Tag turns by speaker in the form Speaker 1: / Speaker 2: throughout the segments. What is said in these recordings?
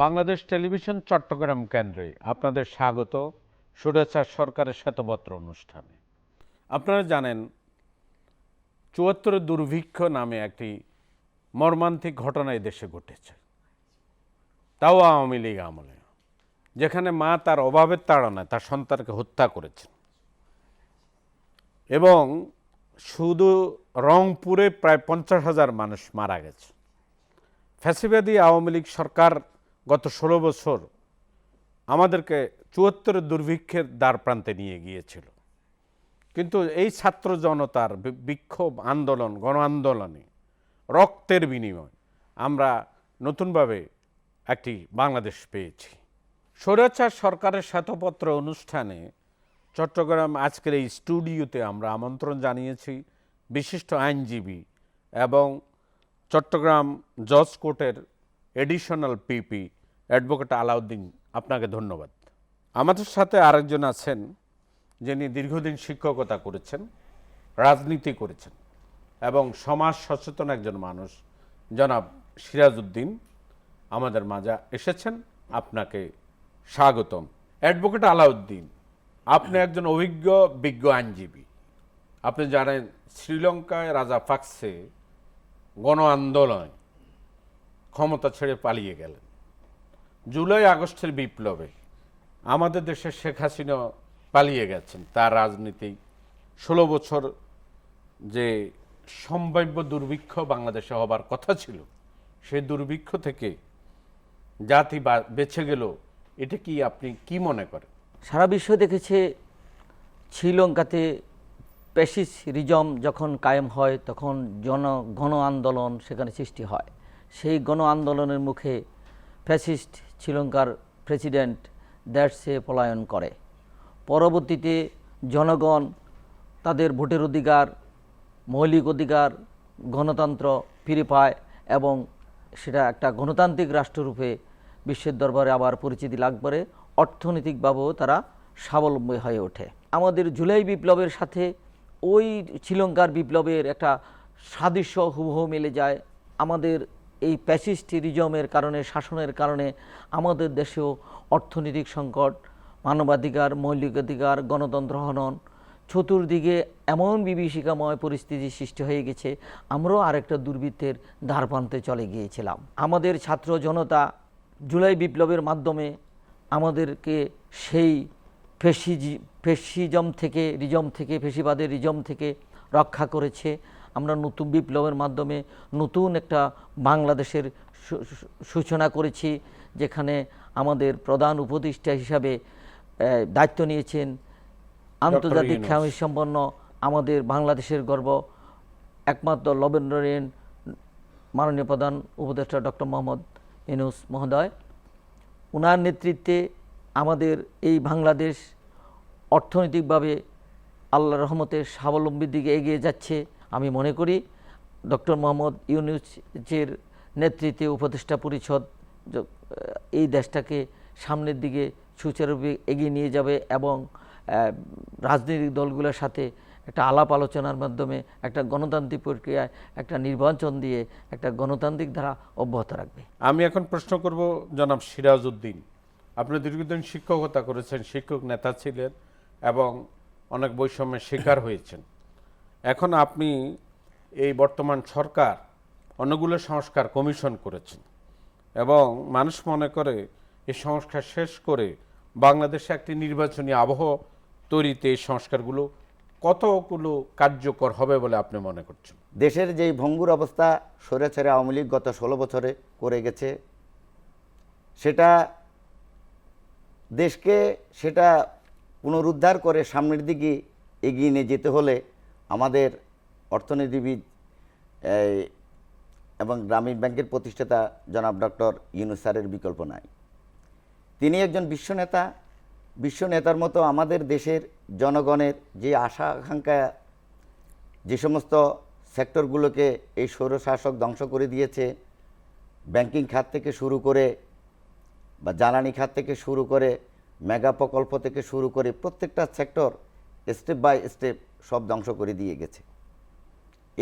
Speaker 1: Bangladesh television Chittagong কেন্দ্রে আপনাদের স্বাগত। সুরেচার সরকারের শ্বেতপত্র অনুষ্ঠানে। আপনারা জানেন, চুয়াত্তর দুর্ভিক্ষ নামে একটি মর্মান্তিক ঘটনা দেশে ঘটেছে। তাও আওয়ামী লীগ আমলে। যেখানে মা তার অভাবের তাড়নায় তার সন্তানকে হত্যা করেছেন। এবং শুধু রংপুরে প্রায় পঞ্চাশ হাজার মানুষ মারা গেছে। ফ্যাসিবাদী আওয়ামী লীগ সরকার গত ষোলো বছর আমাদেরকে চুয়াত্তরের দুর্ভিক্ষের দ্বার প্রান্তে নিয়ে গিয়েছিল। কিন্তু এই ছাত্র জনতার বিক্ষোভ আন্দোলন, গণ আন্দোলনে রক্তের বিনিময় আমরা নতুনভাবে একটি বাংলাদেশ পেয়েছি। স্বৈরাচার সরকারের শ্বেতপত্র অনুষ্ঠানে চট্টগ্রাম আজকের এই স্টুডিওতে আমরা আমন্ত্রণ জানিয়েছি বিশিষ্ট আইনজীবী এবং চট্টগ্রাম জজ কোর্টের এডিশনাল পিপি অ্যাডভোকেট আলাউদ্দিন, আপনাকে ধন্যবাদ। আমাদের সাথে আরেকজন আছেন যিনি দীর্ঘদিন শিক্ষকতা করেছেন, রাজনীতি করেছেন এবং সমাজ সচেতন একজন মানুষ। জনাব সিরাজউদ্দিন আমাদের মাঝে এসেছেন, আপনাকে স্বাগতম। অ্যাডভোকেট আলাউদ্দিন, আপনি একজন অভিজ্ঞ, বিজ্ঞ আইনজীবী। আপনি জানেন, শ্রীলঙ্কায় রাজা ফাক্সে গণ আন্দোলনে ক্ষমতা ছেড়ে পালিয়ে গেলেন। জুলাই আগস্টের বিপ্লবে আমাদের দেশের শেখ হাসিনা পালিয়ে গেছেন। তার রাজনীতি ষোলো বছর যে সম্ভাব্য দুর্ভিক্ষ বাংলাদেশে হবার কথা ছিল সেই দুর্ভিক্ষ থেকে জাতি বা- বেঁচে গেল, এটা কি আপনি কি মনে করেন?
Speaker 2: সারা বিশ্ব দেখেছে শ্রীলঙ্কাতে প্যাসিস রিজম যখন কায়েম হয়, তখন জন, গণ আন্দোলন সেখানে সৃষ্টি হয়। সেই গণ আন্দোলনের মুখে ফ্যাসিস্ট শ্রীলঙ্কার প্রেসিডেন্ট দেশে পলায়ন করে। পরবর্তীতে জনগণ তাদের ভোটের অধিকার, মৌলিক অধিকার, গণতন্ত্র ফিরে পায় এবং সেটা একটা গণতান্ত্রিক রাষ্ট্ররূপে বিশ্বের দরবারে আবার পরিচিতি লাভ করে, অর্থনৈতিকভাবেও তারা স্বাবলম্বী হয়ে ওঠে। আমাদের জুলাই বিপ্লবের সাথে ওই শ্রীলঙ্কার বিপ্লবের একটা সাদৃশ্য হুবহু মিলে যায়। আমাদের এই প্যাসিস্টিরিজমের কারণে, শাসনের কারণে আমাদের দেশেও অর্থনৈতিক সংকট, মানবাধিকার, মৌলিক অধিকার, গণতন্ত্র হনন। চতুর্দিকে এমন বিভীষিকাময় পরিস্থিতি সৃষ্টি হয়ে গেছে, আমরাও আরেকটা দুর্বৃত্তের দ্বারপ্রান্তে চলে গিয়েছিলাম। আমাদের ছাত্র জনতা জুলাই বিপ্লবের মাধ্যমে আমাদেরকে সেই ফেসিজি ফেসিজম থেকে, রিজম থেকে ফেসিবাদের রিজম থেকে রক্ষা করেছে। আমরা নতুন বিপ্লবের মাধ্যমে নতুন একটা বাংলাদেশের সূচনা করেছি যেখানে আমাদের প্রধান উপদেষ্টা হিসাবে দায়িত্ব নিয়েছেন আন্তর্জাতিক। খ্যাতি সম্পন্ন আমাদের বাংলাদেশের গর্ব একমাত্র লবেন্দ্রেন মাননীয় প্রধান উপদেষ্টা ডক্টর মোহাম্মদ ইনুস মহোদয় ওনার নেতৃত্বে আমাদের এই বাংলাদেশ অর্থনৈতিকভাবে আল্লাহ রহমতের স্বাবলম্বীর দিকে এগিয়ে যাচ্ছে আমি মনে করি ডক্টর মোহাম্মদ ইউনুসের নেতৃত্বে উপদেষ্টা পরিষদ এই দেশটাকে সামনের দিকে সুচারুরূপে এগিয়ে নিয়ে যাবে এবং রাজনৈতিক দলগুলোর সাথে একটা আলাপ আলোচনার মাধ্যমে একটা গণতান্ত্রিক প্রক্রিয়ায় একটা নির্বাচন দিয়ে একটা গণতান্ত্রিক ধারা অব্যাহত রাখবে।
Speaker 1: আমি এখন প্রশ্ন করব, জনাব সিরাজউদ্দিন, আপনি দীর্ঘদিন শিক্ষকতা করেছেন, শিক্ষক নেতা ছিলেন এবং অনেক বৈষম্যের শিকার হয়েছেন। এখন আপনি এই বর্তমান সরকার অনেকগুলো সংস্কার কমিশন করেছেন এবং মানুষ মনে করে এই সংস্কার শেষ করে বাংলাদেশে একটি নির্বাচনী আবহ তৈরিতে এই সংস্কারগুলো কতগুলো কার্যকর হবে বলে আপনি মনে করছেন?
Speaker 3: দেশের যেই ভঙ্গুর অবস্থা সরে ছেড়ে আওয়ামী লীগ গত ষোলো বছরে করে গেছে, সেটা দেশকে সেটা পুনরুদ্ধার করে সামনের দিকে এগিয়ে নিয়ে যেতে হলে আমাদের অর্থনীতিবিদ এবং গ্রামীণ ব্যাংকের প্রতিষ্ঠাতা জনাব ডক্টর ইউনুস স্যারের বিকল্প নাই। তিনি একজন বিশ্বনেতা। বিশ্ব নেতার মতো আমাদের দেশের জনগণের যে আশা আকাঙ্ক্ষা, যে সমস্ত সেক্টরগুলোকে এই স্বৈরশাসক ধ্বংস করে দিয়েছে, ব্যাংকিং খাত থেকে শুরু করে বা জ্বালানি খাত থেকে শুরু করে, মেগা প্রকল্প থেকে শুরু করে প্রত্যেকটা সেক্টর স্টেপ বাই স্টেপ সব ধ্বংস করে দিয়ে গেছে।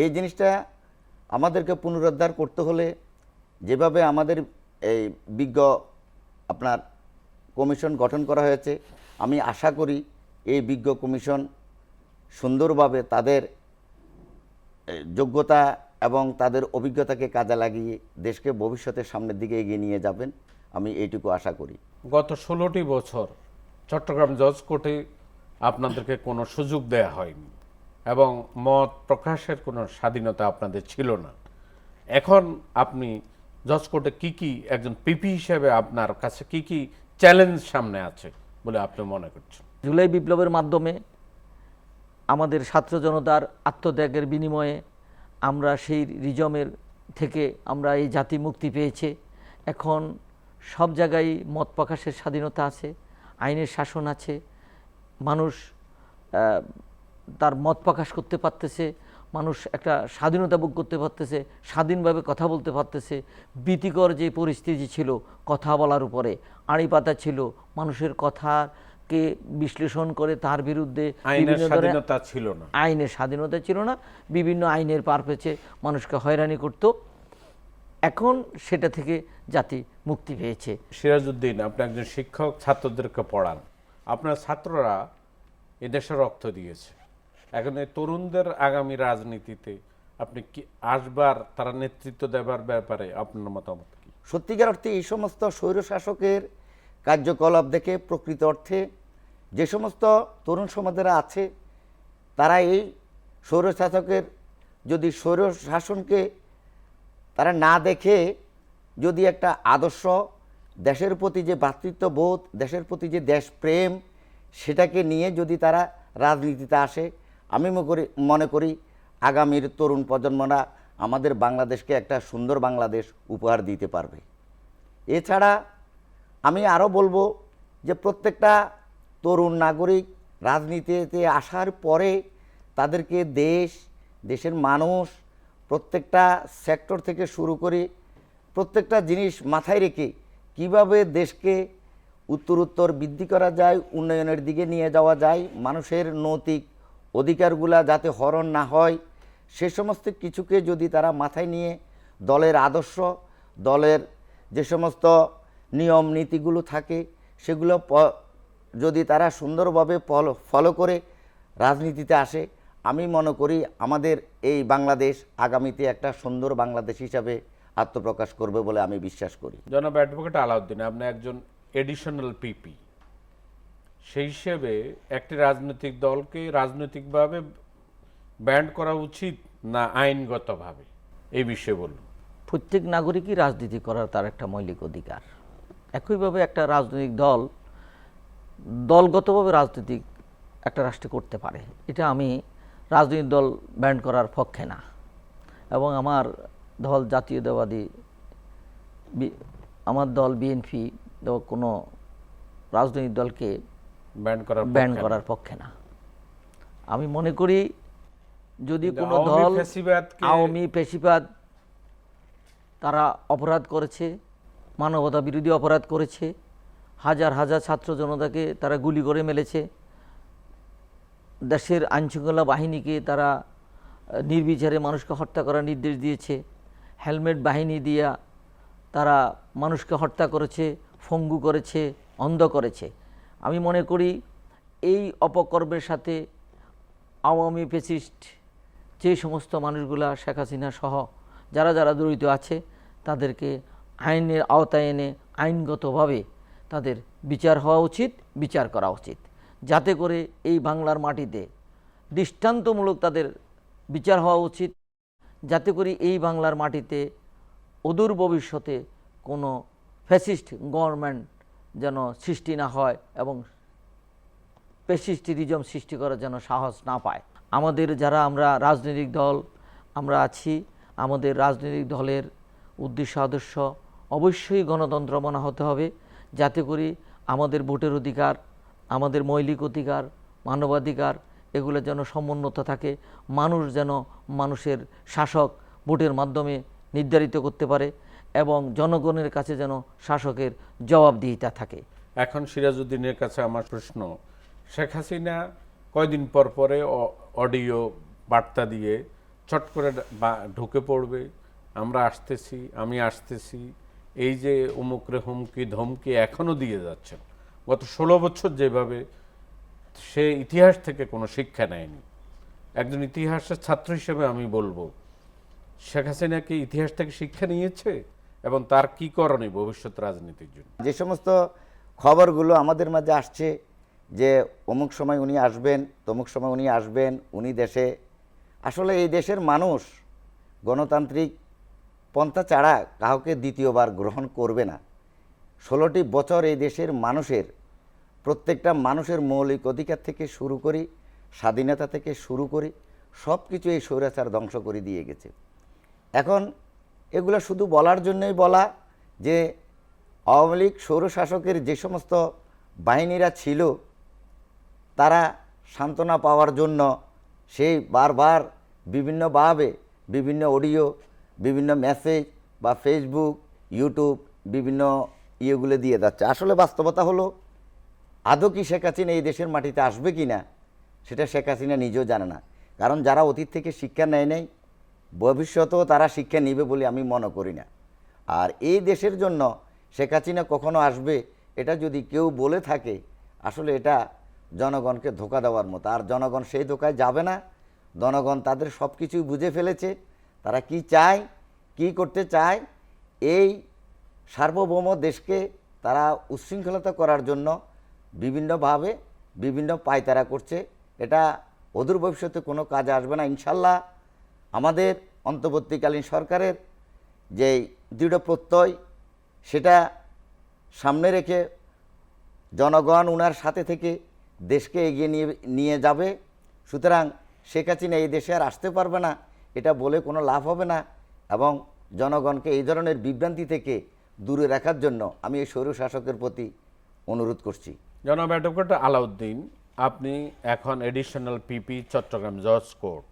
Speaker 3: এই জিনিসটা আমাদেরকে পুনরুদ্ধার করতে হলে যেভাবে আমাদের এই বিজ্ঞ আপনার কমিশন গঠন করা হয়েছে, আমি আশা করি এই বিজ্ঞ কমিশন সুন্দরভাবে তাদের যোগ্যতা এবং তাদের অভিজ্ঞতাকে কাজে লাগিয়ে দেশকে ভবিষ্যতের সামনের দিকে এগিয়ে নিয়ে যাবেন, আমি এইটুকু আশা করি।
Speaker 1: গত ষোলোটি বছর চট্টগ্রাম জজ কোর্টে আপনাদেরকে কোনো সুযোগ দেয়া হয়নি এবং মত প্রকাশের কোনো স্বাধীনতা আপনাদের ছিল না। এখন আপনি জজ কোর্টে কি কি একজন পিপি হিসেবে আপনার কাছে কি কি চ্যালেঞ্জ সামনে আছে বলে আপনি মনে করছেন?
Speaker 2: জুলাই বিপ্লবের মাধ্যমে আমাদের ছাত্র জনতার আত্মত্যাগের বিনিময়ে আমরা সেই রিজমের থেকে আমরা এই জাতি মুক্তি পেয়েছে। এখন সব জায়গায় মত প্রকাশের স্বাধীনতা আছে, আইনের শাসন আছে মানুষ তার মত প্রকাশ করতে পারতেছে মানুষ একটা স্বাধীনতা ভোগ করতে পারতেছে স্বাধীনভাবে কথা বলতে পারতেছে ভীতিকর যে পরিস্থিতি ছিল কথা বলার উপরে আড়ি পাতা ছিল মানুষের কথাকে বিশ্লেষণ করে তার বিরুদ্ধে
Speaker 1: আইনের স্বাধীনতা ছিল না।
Speaker 2: আইনের স্বাধীনতা ছিল না বিভিন্ন আইনের পার পেছে মানুষকে হয়রানি করত। এখন সেটা থেকে জাতি মুক্তি পেয়েছে।
Speaker 1: সিরাজউদ্দিন আপনি একজন শিক্ষক ছাত্রদেরকে পড়ান। আপনার ছাত্ররা এদেশে রক্ত দিয়েছে। এখন এই তরুণদের আগামী রাজনীতিতে আপনি কি আসবার, তারা নেতৃত্ব দেবার ব্যাপারে আপনার মতামত কি?
Speaker 3: সত্যিকার অর্থে এই সমস্ত স্বৈরশাসকের কার্যকলাপ দেখে প্রকৃত অর্থে যে সমস্ত তরুণ সমাজেরা আছে, তারা এই স্বৈরশাসকের যদি স্বৈর শাসনকে তারা না দেখে যদি একটা আদর্শ দেশের প্রতি যে ভ্রাতৃত্ববোধ দেশের প্রতি যে দেশপ্রেম, সেটাকে নিয়ে যদি তারা রাজনীতিতে আসে, আমি মনে করি মনে করি আগামীর তরুণ প্রজন্মরা আমাদের বাংলাদেশকে একটা সুন্দর বাংলাদেশ উপহার দিতে পারবে। এছাড়া আমি আরও বলব যে প্রত্যেকটা তরুণ নাগরিক রাজনীতিতে আসার পরে তাদেরকে দেশ, দেশের মানুষ প্রত্যেকটা সেক্টর থেকে শুরু করে প্রত্যেকটা জিনিস মাথায় রেখে কীভাবে দেশকে উত্তরোত্তর বৃদ্ধি করা যায়, উন্নয়নের দিকে নিয়ে যাওয়া যায়, মানুষের নৈতিক অধিকারগুলা যাতে হরণ না হয়, সে সমস্ত কিছুকে যদি তারা মাথায় নিয়ে দলের আদর্শ, দলের যে সমস্ত নিয়ম নীতিগুলো থাকে, সেগুলো যদি তারা সুন্দরভাবে ফলো ফলো করে রাজনীতিতে আসে, আমি মনে করি আমাদের এই বাংলাদেশ আগামীতে একটা সুন্দর বাংলাদেশ হিসাবে আত্মপ্রকাশ করবে বলে আমি বিশ্বাস করি।
Speaker 1: জনাব অ্যাডভোকেট আলাউদ্দিন আপনি একজন এডিশনাল পিপি সেই হিসেবে একটি রাজনৈতিক দলকে রাজনৈতিকভাবে ব্যান্ড করা উচিত না আইনগতভাবে? এই বিষয়ে বলুন।
Speaker 2: প্রত্যেক নাগরিকই রাজনীতি করার তার একটা মৌলিক অধিকার। একইভাবে একটা রাজনৈতিক দল দলগতভাবে রাজনৈতিক একটা রাষ্ট্রে করতে পারে। এটা আমি রাজনৈতিক দল ব্যান্ড করার পক্ষে না। এবং আমার দল জাতীয়তাবাদী বি- আমার দল বিএনপি কোনো রাজনৈতিক দলকে
Speaker 1: ব্যান্ড করার
Speaker 2: ব্যান
Speaker 1: পক্ষে না।
Speaker 2: করার পক্ষে না আমি মনে করি যদি কোনো দল আওয়ামী পেশিবাদ তারা অপরাধ করেছে মানবতা বিরোধী অপরাধ করেছে হাজার হাজার ছাত্র জনতাকে তারা গুলি করে মেলেছে দেশের আইনশৃঙ্খলা বাহিনীকে তারা নির্বিচারে মানুষকে হত্যা করার নির্দেশ দিয়েছে হেলমেট বাহিনী দিয়া তারা মানুষকে হত্যা করেছে, ফঙ্গু করেছে, অন্ধ করেছে। আমি মনে করি এই অপকর্মের সাথে আওয়ামী ফেসিস্ট যে সমস্ত মানুষগুলা, শেখ হাসিনা সহ যারা যারা জড়িত আছে, তাদেরকে আইনের আওতায় এনে আইনগতভাবে তাদের বিচার হওয়া উচিত, বিচার করা উচিত। যাতে করে এই বাংলার মাটিতে দৃষ্টান্তমূলক তাদের বিচার হওয়া উচিত। যাতে করে এই বাংলার মাটিতে অদূর ভবিষ্যতে কোনো ফ্যাসিস্ট গভর্নমেন্ট যেন সৃষ্টি না হয় এবং পেসিস্টিরিজম সৃষ্টি করার যেন সাহস না পায়। আমাদের যারা আমরা রাজনৈতিক দল, আমরা আছি, আমাদের রাজনৈতিক দলের উদ্দেশ্য আদর্শ অবশ্যই গণতন্ত্র মনে হতে হবে, যাতে করে আমাদের ভোটের অধিকার, আমাদের মৌলিক অধিকার, মানবাধিকার এগুলো যেন সমুন্নত থাকে, মানুষ যেন মানুষের শাসক ভোটের মাধ্যমে নির্ধারিত করতে পারে এবং জনগণের কাছে যেন শাসকের জবাবদিহিতা থাকে।
Speaker 1: এখন সিরাজউদ্দিনের কাছে আমার প্রশ্ন, শেখ হাসিনা কয়দিন পর পরে অডিও বার্তা দিয়ে চট করে ঢুকে পড়বে, আমরা আসতেছি, আমি আসতেছি, এই যে উমুকরে হুমকি ধমকি এখনও দিয়ে যাচ্ছেন। গত ষোলো বছর যেভাবে সে ইতিহাস থেকে কোনো শিক্ষা নেয়নি। একজন ইতিহাসের ছাত্র হিসেবে আমি বলব, শেখ হাসিনা কি ইতিহাস থেকে শিক্ষা নিয়েছে এবং তার কি করণীয় ভবিষ্যৎ রাজনীতির জন্য?
Speaker 3: যে সমস্ত খবরগুলো আমাদের মাঝে আসছে যে অমুক সময় উনি আসবেন, তমুক সময় উনি আসবেন, উনি দেশে, আসলে এই দেশের মানুষ গণতান্ত্রিক পন্থা ছাড়া কাউকে দ্বিতীয়বার গ্রহণ করবে না। ষোলোটি বছর এই দেশের মানুষের প্রত্যেকটা মানুষের মৌলিক অধিকার থেকে শুরু করি, স্বাধীনতা থেকে শুরু করি সব কিছু এই স্বৈরাচার ধ্বংস করে দিয়ে গেছে। এখন এগুলো শুধু বলার জন্যই বলা যে, আওয়ামী লীগ সৌরশাসকের যে সমস্ত বাহিনীরা ছিল, তারা সান্ত্বনা পাওয়ার জন্য সেই বারবার বিভিন্নভাবে বিভিন্ন অডিও, বিভিন্ন মেসেজ বা ফেসবুক, ইউটিউব, বিভিন্ন ইয়েগুলো দিয়ে যাচ্ছে। আসলে বাস্তবতা হলো আদৌ কি শেখ হাসিনা এই দেশের মাটিতে আসবে কি না, সেটা শেখ হাসিনা নিজেও জানে না। কারণ যারা অতীত থেকে শিক্ষা নেয় নাই, ভবিষ্যতেও তারা শিক্ষা নিবে বলে আমি মনে করি না। আর এই দেশের জন্য শেখ হাসিনা কখনো আসবে, এটা যদি কেউ বলে থাকে, আসলে এটা জনগণকে ধোকা দেওয়ার মতো। আর জনগণ সেই ধোকায় যাবে না। জনগণ তাদের সব কিছুই বুঝে ফেলেছে। তারা কি চায়, কি করতে চায়, এই সার্বভৌম দেশকে তারা উচ্ছৃঙ্খলতা করার জন্য বিভিন্নভাবে বিভিন্ন পায়তারা করছে। এটা অদূর ভবিষ্যতে কোনো কাজে আসবে না। ইনশাল্লাহ আমাদের অন্তর্বর্তীকালীন সরকারের যে দৃঢ় প্রত্যয়, সেটা সামনে রেখে জনগণ উনার সাথে থেকে দেশকে এগিয়ে নিয়ে নিয়ে যাবে। সুতরাং শেখ হাসিনা এই দেশে আর আসতে পারবে না। এটা বলে কোনো লাভ হবে না এবং জনগণকে এই ধরনের বিভ্রান্তি থেকে দূরে রাখার জন্য আমি এই স্বৈর শাসকের প্রতি অনুরোধ করছি।
Speaker 1: জনাব অ্যাডভোকেট আলাউদ্দিন, আপনি এখন এডিশনাল পিপি চট্টগ্রাম জজ কোর্ট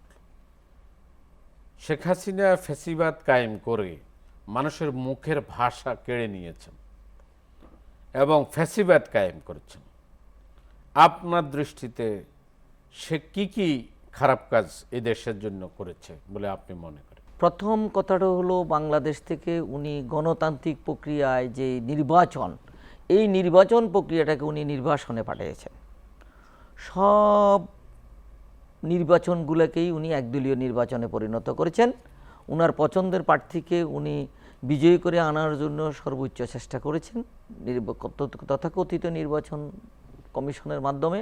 Speaker 1: শেখ হাসিনা ফেসিবাদ কায়েম করে মানুষের মুখের ভাষা কেড়ে নিয়েছেন এবং ফেসিবাদ কায়েম করেছেন। আপনার দৃষ্টিতে সে কি কি খারাপ কাজ এই দেশের জন্য করেছে বলে আপনি মনে করেন?
Speaker 2: প্রথম কথাটা হলো, বাংলাদেশ থেকে উনি গণতান্ত্রিক প্রক্রিয়ায় যে নির্বাচন এই নির্বাচন প্রক্রিয়াটাকে উনি নির্বাসনে পাঠিয়েছেন। সব নির্বাচনগুলোকেই উনি একদলীয় নির্বাচনে পরিণত করেছেন। উনার পছন্দের প্রার্থীকে উনি বিজয়ী করে আনার জন্য সর্বোচ্চ চেষ্টা করেছেন। তথাকথিত নির্বাচন কমিশনের মাধ্যমে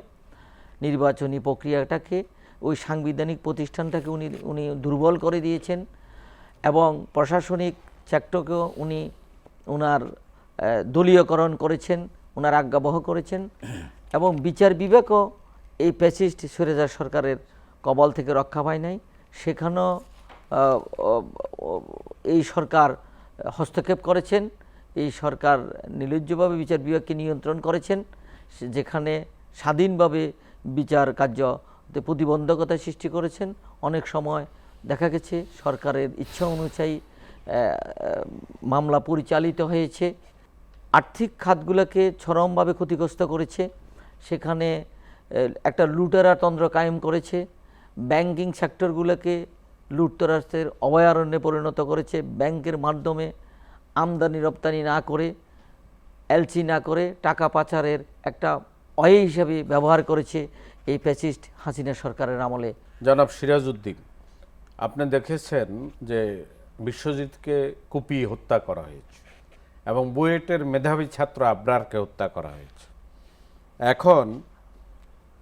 Speaker 2: নির্বাচনী প্রক্রিয়াটাকে, ওই সাংবিধানিক প্রতিষ্ঠানটাকে উনি উনি দুর্বল করে দিয়েছেন এবং প্রশাসনিক সেক্টরকেও উনি ওনার দলীয়করণ করেছেন, ওনার আজ্ঞাবহ করেছেন, এবং বিচার বিবেকও এই প্যাসিস্ট সুরেজার সরকারের কবল থেকে রক্ষা পায় নাই। সেখানেও এই সরকার হস্তক্ষেপ করেছেন, এই সরকার নির্লজ্জভাবে বিচার বিভাগকে নিয়ন্ত্রণ করেছেন, যেখানে স্বাধীনভাবে বিচার কার্যতে প্রতিবন্ধকতা সৃষ্টি করেছেন। অনেক সময় দেখা গেছে, সরকারের ইচ্ছা অনুযায়ী মামলা পরিচালিত হয়েছে। আর্থিক খাতগুলোকে চরমভাবে ক্ষতিগ্রস্ত করেছে। সেখানে একটা লুটেরা তন্ত্র কায়েম করেছে। ব্যাংকিং সেক্টরগুলোকে লুটতরাজের অভয়ারণ্যে পরিণত করেছে। ব্যাংকের মাধ্যমে আমদানি, রপ্তানি না করে এলসি না করে টাকা পাচারের একটা অয়ে হিসাবে ব্যবহার করেছে এই ফ্যাসিস্ট হাসিনা সরকারের আমলে।
Speaker 1: জনাব সিরাজউদ্দিন, আপনি দেখেছেন যে বিশ্বজিৎকে কুপিয়ে হত্যা করা হয়েছে। এবং বুয়েটের মেধাবী ছাত্র আবরারকে হত্যা করা হয়েছে। এখন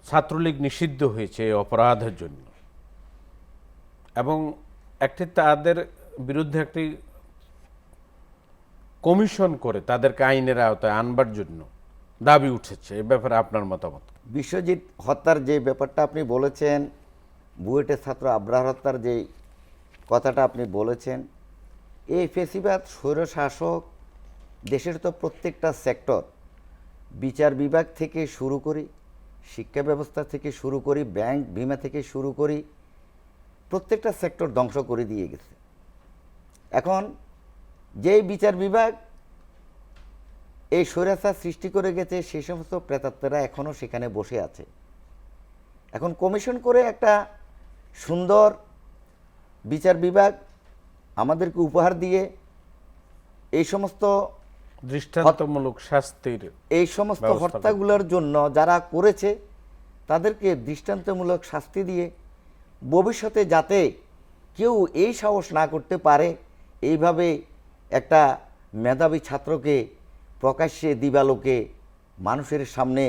Speaker 1: ছাত্রলীগ নিষিদ্ধ হয়েছে এই অপরাধের জন্য। এবং একটি তাদের বিরুদ্ধে একটি কমিশন করে তাদেরকে আইনের আওতায় আনবার জন্য দাবি উঠেছে। এ ব্যাপারে আপনার মতামত
Speaker 3: বিশ্বজিৎ হত্যার যে ব্যাপারটা আপনি বলেছেন, বুয়েটের ছাত্র আব্রাহ হত্যার যে কথাটা আপনি বলেছেন, এই ফেসিবাদ স্বৈরশাসক দেশের তো প্রত্যেকটা সেক্টর বিচার বিভাগ থেকে শুরু করি, শিক্ষা ব্যবস্থা থেকে শুরু করি ব্যাংক বিমা থেকে শুরু করি, প্রত্যেকটা সেক্টর ধ্বংস করে দিয়ে গেছে। এখন যেই বিচার বিভাগ এই স্বৈরাচার সৃষ্টি করে গেছে সেই সমস্ত প্রেতাত্মারা এখনও সেখানে বসে আছে। এখন কমিশন করে একটা সুন্দর বিচার বিভাগ আমাদেরকে উপহার দিয়ে এই সমস্ত
Speaker 1: দৃষ্টান্তমূলক শাস্তির
Speaker 3: এই সমস্ত হত্যাগুলোর জন্য যারা করেছে তাদেরকে দৃষ্টান্তমূলক শাস্তি দিয়ে ভবিষ্যতে যাতে কেউ এই সাহস না করতে পারে এইভাবে একটা মেধাবী ছাত্রকে প্রকাশ্যে দিবালোকে মানুষের সামনে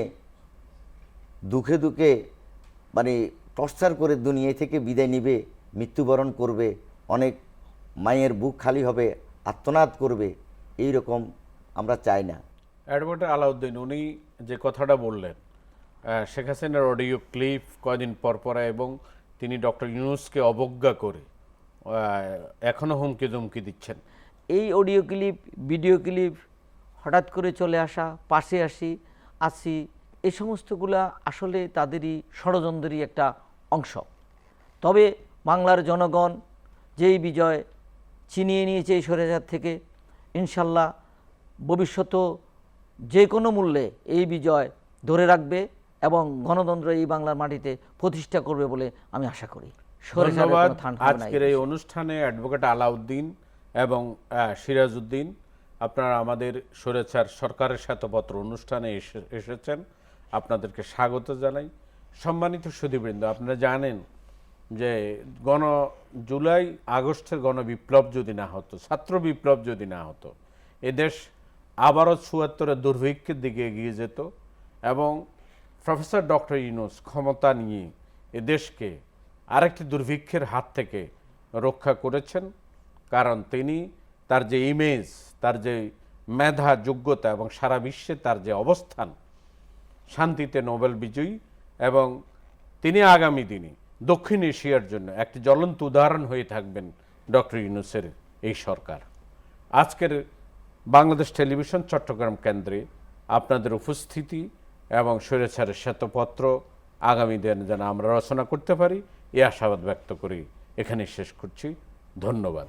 Speaker 3: দুঃখে দুঃখে মানে টর্চার করে দুনিয়া থেকে বিদায় নিবে মৃত্যুবরণ করবে অনেক মায়ের বুক খালি হবে আত্মনাদ করবে এই রকম আমরা চাই না।
Speaker 1: অ্যাডভোকেট আলাউদ্দিন উনি যে কথাটা বললেন শেখ হাসিনার অডিও ক্লিপ কয়দিন পর পর এবং তিনি ডক্টর ইউনুসকে অবজ্ঞা করে আহ, এখনও হুমকি দুমকি দিচ্ছেন।
Speaker 2: এই অডিও ক্লিপ ভিডিও ক্লিপ হঠাৎ করে চলে আসা পাশে আসি আসি এই সমস্তগুলা আসলে তাদেরই ষড়যন্ত্রেরই একটা অংশ। তবে বাংলার জনগণ যেই বিজয় চিনিয়ে নিয়েছে এই স্বৈরাচার থেকে ইনশাল্লাহ ভবিষ্যতেও যে কোনো মূল্যে এই বিজয় ধরে রাখবে এবং গণতন্ত্র এই বাংলার মাটিতে প্রতিষ্ঠা করবে বলে আমি আশা করি।
Speaker 1: ধন্যবাদ। আজকের এই অনুষ্ঠানে অ্যাডভোকেট আলাউদ্দিন এবং সিরাজউদ্দিন আপনারা আমাদের সুরেছার সরকারের শ্বেতপত্র অনুষ্ঠানে এসে- এসেছেন। আপনাদেরকে স্বাগত জানাই। সম্মানিত সুধীবৃন্দ আপনারা জানেন যে গণ জুলাই আগস্টের গণবিপ্লব যদি না হতো ছাত্র বিপ্লব যদি না হতো এদেশ আবারও চুয়াত্তরের দুর্ভিক্ষের দিকে এগিয়ে যেত এবং প্রফেসর ডক্টর ইউনুস ক্ষমতা নিয়ে এ দেশকে আরেকটি দুর্ভিক্ষের হাত থেকে রক্ষা করেছেন। কারণ তিনি তার যে ইমেজ তার যে মেধা, যোগ্যতা এবং সারা বিশ্বে তার যে অবস্থান, শান্তিতে নোবেল বিজয়ী এবং তিনি আগামী দিনে দক্ষিণ এশিয়ার জন্য একটি জ্বলন্ত উদাহরণ হয়ে থাকবেন ডক্টর ইউনুসের এই সরকার। আজকের বাংলাদেশ টেলিভিশন, চট্টগ্রাম কেন্দ্রে আপনাদের উপস্থিতি এবং স্বৈরাচারের শ্বেতপত্র আগামী দিন যেন আমরা রচনা করতে পারি এ আশাবাদ ব্যক্ত করি এখানে শেষ করছি। ধন্যবাদ।